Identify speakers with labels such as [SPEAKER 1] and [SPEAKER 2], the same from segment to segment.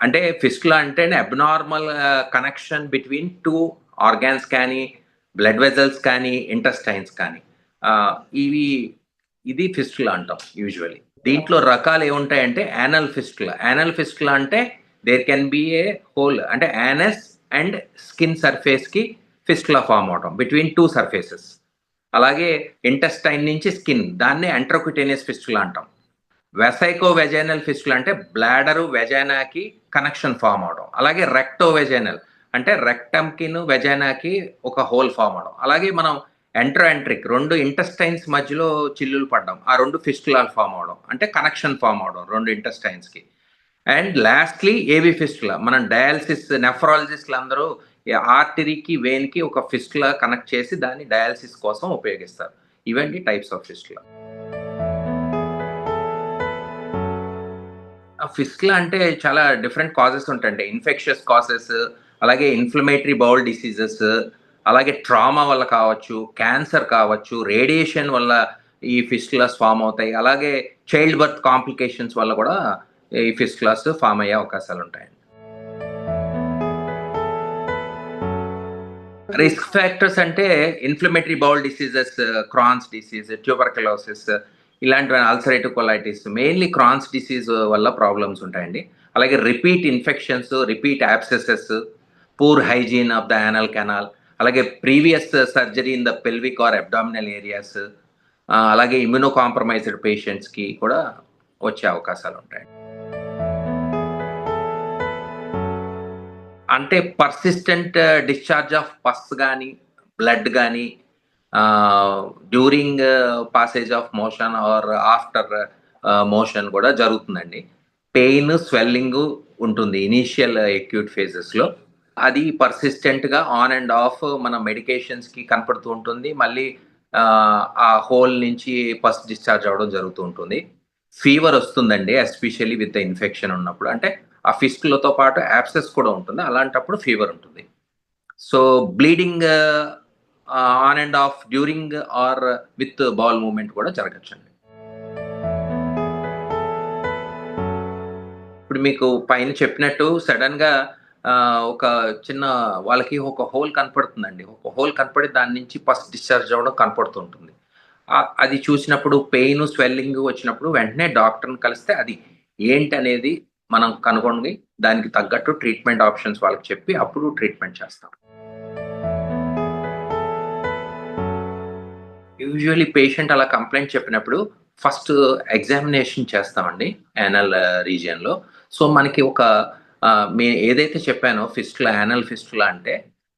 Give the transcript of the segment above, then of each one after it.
[SPEAKER 1] అంటే ఫిస్టులా అంటేనే abnormal connection between two organs కానీ బ్లడ్ వెజల్స్ కానీ ఇంటెస్టైన్స్ కానీ. Uh, ఇవి ఇది ఫిస్టులా అంటాం యూజువల్లీ దీంట్లో రకాలు ఏముంటాయంటే యానల్ ఫిస్టులా యానల్ ఫిస్టులా అంటే there can be a hole అంటే యానస్ అండ్ స్కిన్ సర్ఫేస్కి ఫిస్టులా ఫామ్ అవటం బిట్వీన్ టూ సర్ఫేసెస్ అలాగే ఇంటెస్టైన్ నుంచి స్కిన్ దాన్నే ఎంట్రోక్యుటేనియస్ ఫిస్టులా అంటాం. వెసైకో వెజైనల్ ఫిస్టులు అంటే బ్లాడరు వెజైనాకి కనెక్షన్ ఫామ్ అవడం. అలాగే రెక్టో వెజైనల్ అంటే రెక్టమ్కిను వెజైనాకి ఒక హోల్ ఫామ్ అవడం. అలాగే మనం ఎంట్రో ఎంట్రిక్ రెండు ఇంటెస్టైన్స్ మధ్యలో చిల్లులు పడడం. ఆ రెండు ఫిస్టులాలు ఫామ్ అవడం. అంటే కనెక్షన్ ఫామ్ అవడం రెండు ఇంటెస్టైన్స్కి అండ్ లాస్ట్లీ ఏవి ఫిస్టులా మనం డయాలసిస్ నెఫ్రాలజిస్ట్లు అందరూ ఆర్టరీకి వెయిన్కి ఒక ఫిస్టులా కనెక్ట్ చేసి దాన్ని డయాలసిస్ కోసం ఉపయోగిస్తారు. ఇవన్నీ టైప్స్ ఆఫ్ ఫిస్టులా ఫిస్టులా అంటే చాలా డిఫరెంట్ కాజెస్ ఉంటాయండి. ఇన్ఫెక్షియస్ కాజెస్ అలాగే ఇన్ఫ్లమేటరీ బౌల్ డిసీజెస్ అలాగే ట్రామా వల్ల కావచ్చు క్యాన్సర్ కావచ్చు రేడియేషన్ వల్ల ఈ ఫిస్టులాస్ ఫామ్ అవుతాయి. అలాగే చైల్డ్ బర్త్ కాంప్లికేషన్స్ వల్ల కూడా ఈ ఫిస్టులాస్ ఫామ్ అయ్యే అవకాశాలు ఉంటాయండి. రిస్క్ ఫ్యాక్టర్స్ అంటే inflammatory bowel diseases Crohn's disease tuberculosis ఇలాంటి ulcerative colitis mainly Crohn's disease వల్ల ప్రాబ్లమ్స్ ఉంటాయండి. అలాగే repeat infections repeat abscesses poor hygiene of the anal canal అలాగే previous surgery in the pelvic or abdominal areas అలాగే immunocompromised పేషెంట్స్కి కూడా వచ్చే అవకాశాలు ఉంటాయి అంటే పర్సిస్టెంట్ డిశ్చార్జ్ ఆఫ్ పస్ కానీ బ్లడ్ కానీ during passage of motion or after motion కూడా జరుగుతుందండి. పెయిన్ స్వెల్లింగ్ ఉంటుంది ఇనీషియల్ ఎక్యూట్ ఫేజెస్లో అది పర్సిస్టెంట్గా ఆన్ అండ్ ఆఫ్ మన మెడికేషన్స్కి కనపడుతూ ఉంటుంది. మళ్ళీ ఆ, హోల్ నుంచి ఫస్ట్ డిశ్చార్జ్ అవ్వడం జరుగుతూ ఉంటుంది. ఫీవర్ వస్తుందండి ఎస్పెషల్లీ విత్ ఇన్ఫెక్షన్ ఉన్నప్పుడు. అంటే ఆ ఫిస్టులతో పాటు యాప్సెస్ కూడా ఉంటుంది. అలాంటప్పుడు ఫీవర్ ఉంటుంది. So bleeding on and off during or with bowel movement కూడా జరగచ్చండి. ఇప్పుడు మీకు పైన చెప్పినట్టు సడన్గా ఒక చిన్న వాళ్ళకి ఒక హోల్ కనపడుతుందండి. ఒక హోల్ కనపడి దాని నుంచి ఫస్ట్ డిశ్చార్జ్ అవ్వడం కనపడుతుంటుంది. అది చూసినప్పుడు పెయిన్ స్వెల్లింగ్ వచ్చినప్పుడు వెంటనే డాక్టర్ని కలిస్తే అది ఏంటి అనేది మనం కనుగొని దానికి తగ్గట్టు ట్రీట్మెంట్ ఆప్షన్స్ వాళ్ళకి చెప్పి అప్పుడు ట్రీట్మెంట్ చేస్తాం. యూజువల్లీ పేషెంట్ అలా కంప్లైంట్ చెప్పినప్పుడు ఫస్ట్ ఎగ్జామినేషన్ చేస్తామండి యానల్ రీజియన్లో సో మనకి ఒక మేము మే ఏదైతే చెప్పానో ఫిస్టులా యానల్ ఫిస్టులా అంటే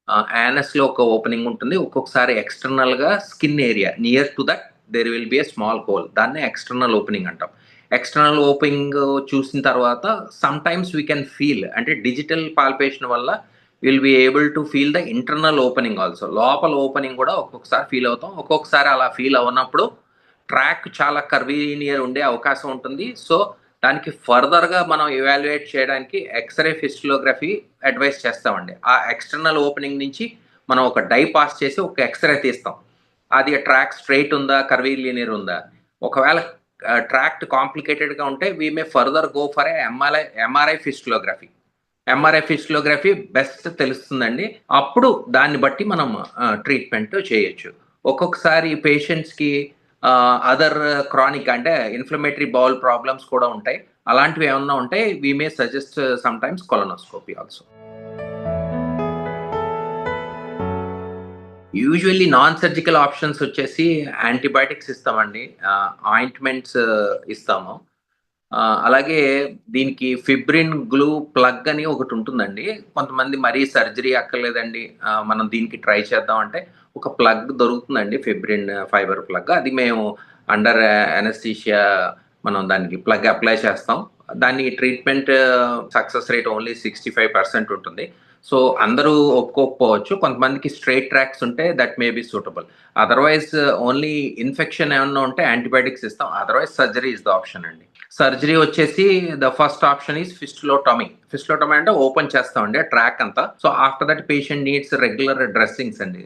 [SPEAKER 1] uh, యానస్లో ఒక ఓపెనింగ్ ఉంటుంది. ఒక్కొక్కసారి ఎక్స్టర్నల్గా skin area near to that there will be a small hole దాన్నే ఎక్స్టర్నల్ ఓపెనింగ్ అంటాం. ఎక్స్టర్నల్ ఓపెనింగ్ చూసిన తర్వాత sometimes we can feel అంటే డిజిటల్ పాల్పేషన్ వల్ల will be able to feel the internal opening also లోపల opening కూడా ఒక్కొక్కసారి feel అవుతాం. ఒక్కొక్కసారి అలా ఫీల్ అవునప్పుడు ట్రాక్ చాలా కన్వీనియర్ ఉండే అవకాశం ఉంటుంది. సో దానికి ఫర్దర్గా మనం ఇవాల్యుయేట్ చేయడానికి ఎక్స్రే ఫిస్టిలోగ్రఫీ అడ్వైస్ చేస్తామండి. ఆ ఎక్స్టర్నల్ ఓపెనింగ్ నుంచి మనం ఒక డై పాస్ చేసి ఒక ఎక్స్రే తీస్తాం. అది ట్రాక్ స్ట్రైట్ ఉందా కర్వీ లీనియర్ ఉందా? ఒకవేళ ట్రాక్ట్ కాంప్లికేటెడ్గా ఉంటే we may further go for a MRI MRI fistulography MRI fistulography best తెలుస్తుందండి. అప్పుడు దాన్ని బట్టి మనం ట్రీట్మెంట్ చేయొచ్చు. ఒక్కొక్కసారి పేషెంట్స్కి అదర్ క్రానిక్ అంటే ఇన్ఫ్లమేటరీ బౌల్ ప్రాబ్లమ్స్ కూడా ఉంటాయి. అలాంటివి ఏమన్నా ఉంటే we may suggest sometimes colonoscopy also usually non surgical options వచ్చేసి యాంటీబయాటిక్స్ ఇస్తామండి ఆయింట్మెంట్స్ ఇస్తాము. అలాగే దీనికి ఫిబ్రిన్ గ్లూ ప్లగ్ అని ఒకటి ఉంటుందండి. కొంతమంది మరీ సర్జరీ అక్కర్లేదండి. మనం దీనికి ట్రై చేద్దాం అంటే ఒక ప్లగ్ దొరుకుతుందండి ఫిబ్రిన్ ఫైబర్ ప్లగ్. అది మేము అండర్ అనస్థీషియా మనం దానికి ప్లగ్ అప్లై చేస్తాం. దాని treatment success rate only sixty five percent ఉంటుంది. సో అందరూ ఒప్పుకోకపోవచ్చు. కొంతమందికి స్ట్రైట్ ట్రాక్స్ ఉంటే that may be suitable. Otherwise only infection ఏమన్నా ఉంటే యాంటీబయాటిక్స్ ఇస్తాం. Otherwise surgery is the option అండి. సర్జరీ వచ్చేసి the first option is fistulotomy. Fistulotomy అంటే ఓపెన్ చేస్తామండి ఆ ట్రాక్ అంతా. So after that patient needs regular dressings అండి.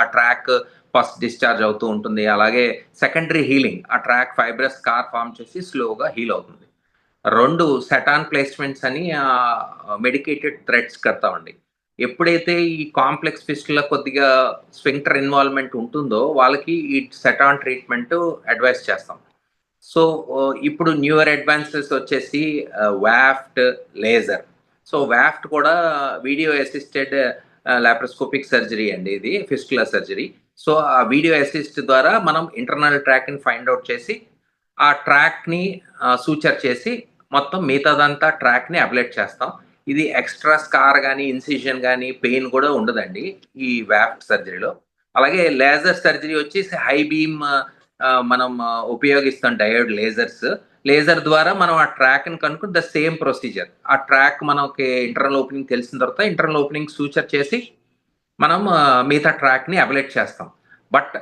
[SPEAKER 1] ఆ ట్రాక్ ఫస్ట్ డిశ్చార్జ్ అవుతూ ఉంటుంది. అలాగే సెకండరీ హీలింగ్. ఆ ట్రాక్ ఫైబ్రస్ కార్ ఫామ్ చేసి స్లోగా హీల్ అవుతుంది. రెండు సెటాన్ ప్లేస్మెంట్స్ అని మెడికేటెడ్ థ్రెడ్స్ కడతామండి. ఎప్పుడైతే ఈ కాంప్లెక్స్ ఫిస్ట్లో కొద్దిగా స్వింక్టర్ ఇన్వాల్వ్మెంట్ ఉంటుందో వాళ్ళకి ఈ సెటాన్ ట్రీట్మెంట్ అడ్వైస్ చేస్తాం. సో ఇప్పుడు న్యూయర్ అడ్వాన్సెస్ వచ్చేసి వాఫ్ట్ లేజర్. సో వాఫ్ట్ కూడా వీడియో అసిస్టెడ్ లాప్రోస్కోపిక్ సర్జరీ అండి ఇది ఫిస్టులర్ సర్జరీ సో ఆ వీడియో అసిస్ట్ ద్వారా మనం ఇంటర్నల్ ట్రాక్ని ఫైండ్ అవుట్ చేసి ఆ ట్రాక్ని సూచర్ చేసి మొత్తం మిగతాదంతా ట్రాక్ని అప్లైట్ చేస్తాం. ఇది ఎక్స్ట్రా స్కార్ కానీ ఇన్సిషన్ కానీ పెయిన్ కూడా ఉండదండి ఈ వ్యాఫ్ట్ సర్జరీలో అలాగే లేజర్ సర్జరీ వచ్చేసి హై బీమ్ మనం ఉపయోగిస్తాం డయోడ్ లేజర్స్ లేజర్ ద్వారా మనం ఆ ట్రాక్ని కనుక్కుని ద సేమ్ ప్రొసీజర్ ఆ ట్రాక్ మనకి ఇంటర్నల్ ఓపెనింగ్ తెలిసిన తర్వాత ఇంటర్నల్ ఓపెనింగ్ సూచర్ చేసి మనం మిగతా ట్రాక్ని అబలేట్ చేస్తాం. But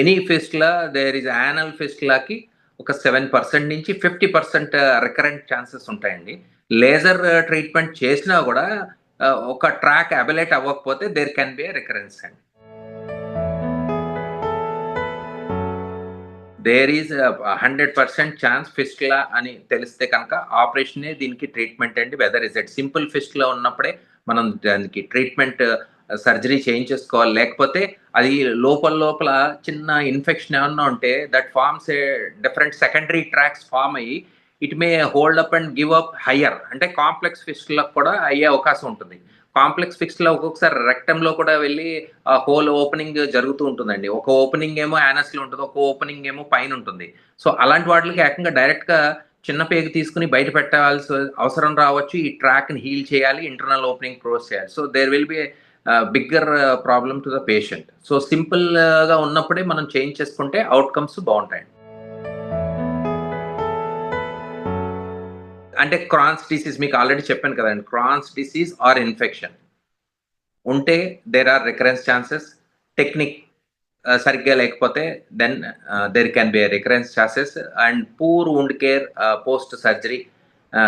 [SPEAKER 1] any fistula there is anal ఫిస్ట్లాకి ఒక సెవెన్ పర్సెంట్ నుంచి ఫిఫ్టీ పర్సెంట్ రికరెంట్ ఛాన్సెస్ ఉంటాయండి. లేజర్ ట్రీట్మెంట్ చేసినా కూడా ఒక ట్రాక్ అబిలేట్ అవ్వకపోతే దేర్ కెన్ బి రికరెన్స్ అండి. There is hundred percent chance fistula అని తెలిస్తే కనుక ఆపరేషనే దీనికి ట్రీట్మెంట్ అండి. Whether is at simple fistula ఉన్నప్పుడే మనం దానికి ట్రీట్మెంట్ సర్జరీ చేయించేసుకోవాలి. లేకపోతే అది లోపల లోపల చిన్న ఇన్ఫెక్షన్ ఏమన్నా ఉంటే that forms a different secondary tracks form అయ్యి it may hold up and give up higher. అంటే కాంప్లెక్స్ ఫిస్ట్లకు కూడా అయ్యే అవకాశం ఉంటుంది. కాంప్లెక్స్ ఫిక్స్లో ఒక్కొక్కసారి రెక్టంలో కూడా వెళ్ళి హోల్ ఓపెనింగ్ జరుగుతూ ఉంటుందండి. ఒక ఓపెనింగ్ ఏమో యానస్లో ఉంటుంది ఒక ఓపెనింగ్ ఏమో పైన ఉంటుంది. సో అలాంటి వాటికి ఏకంగా డైరెక్ట్గా చిన్న పేగు తీసుకుని బయట పెట్టాల్సి అవసరం రావచ్చు. ఈ ట్రాక్ని హీల్ చేయాలి ఇంటర్నల్ ఓపెనింగ్ క్లోజ్ చేయాలి. So there will be bigger problem to the patient so సింపుల్గా ఉన్నప్పుడే మనం చేంజ్ చేసుకుంటే అవుట్కమ్స్ బాగుంటాయండి అంటే క్రాన్స్ డిసీజ్ మీకు ఆల్రెడీ చెప్పాను కదండి. క్రాన్స్ డిసీజ్ ఆర్ ఇన్ఫెక్షన్ ఉంటే there are recurrence chances technique సరిగ్గా లేకపోతే then there can be recurrence chances and poor wound care post surgery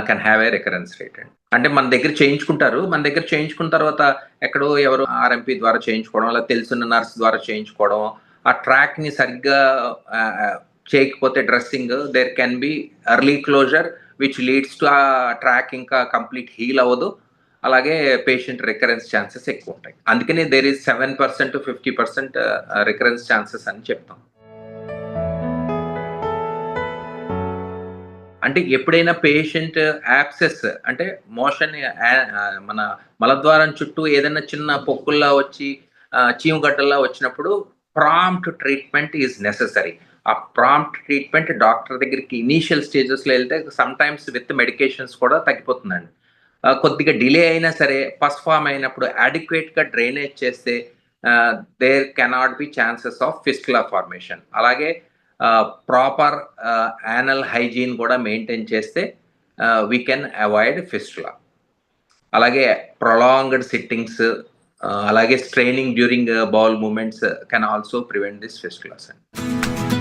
[SPEAKER 1] can have a recurrence rate అండి అంటే మన దగ్గర చేయించుకుంటారు. మన దగ్గర చేయించుకున్న తర్వాత ఎక్కడో ఎవరు ఆర్ఎంపీ ద్వారా చేయించుకోవడం అలా తెలిసిన నర్స్ ద్వారా చేయించుకోవడం ఆ ట్రాక్ని సరిగ్గా చేయకపోతే dressing there can be early closure which leads to ఆ ట్రాక్ ఇంకా కంప్లీట్ హీల్ అవ్వదు. అలాగే పేషెంట్ రికరెన్స్ ఛాన్సెస్ ఎక్కువ ఉంటాయి. అందుకని there is seven percent fifty percent recurrence chances అని చెప్తాం. అంటే ఎప్పుడైనా పేషెంట్ యాప్సెస్ అంటే మోషన్ మన మలద్వారం చుట్టూ ఏదైనా చిన్న పొక్కుల్లా వచ్చి చీమగడ్డల్లా వచ్చినప్పుడు ప్రాంప్ట్ ట్రీట్మెంట్ ఈజ్ నెససరీ. ఆ ప్రాంప్ట్ ట్రీట్మెంట్ డాక్టర్ దగ్గరికి ఇనీషియల్ స్టేజెస్లో వెళ్తే సమ్ టైమ్స్ విత్ మెడికేషన్స్ కూడా తగ్గిపోతుందండి. కొద్దిగా డిలే అయినా సరే పస్ ఫామ్ అయినప్పుడు అడిక్వేట్గా డ్రైనేజ్ చేస్తే there cannot be chances of fistula formation. అలాగే ప్రాపర్ యానల్ హైజీన్ కూడా మెయింటైన్ చేస్తే వీ కెన్ అవాయిడ్ ఫిస్టులా అలాగే ప్రొలాంగ్డ్ సిట్టింగ్స్ అలాగే straining during bowel movements can also prevent this fistulas అండి